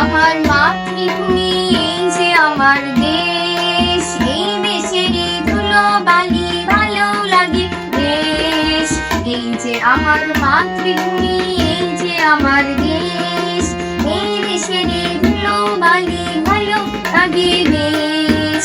আমার মাতৃভূমি এই যে আমার দেশ, এই দেশেরই ধুলো বালি ভালো লাগে দেশ এই যে আমার মাতৃভূমি, এই যে আমার দেশ, এই দেশেরই ধুলো বালি ভালো লাগে দেশ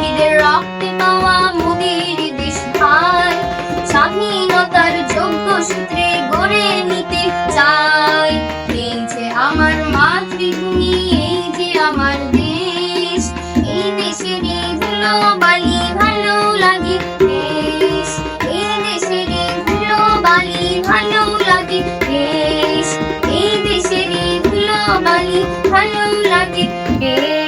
মানচিত্রে গড়ে নিতে চাই। এই যে আমার মাতৃভূমি, এই যে আমার দেশ, এই দেশের ধুলো বালি ভালো লাগে দেশ এই দেশের ধুলো বালি ভালো লাগে দেশ এই দেশের ধুলো বালি ভালো লাগে দেশ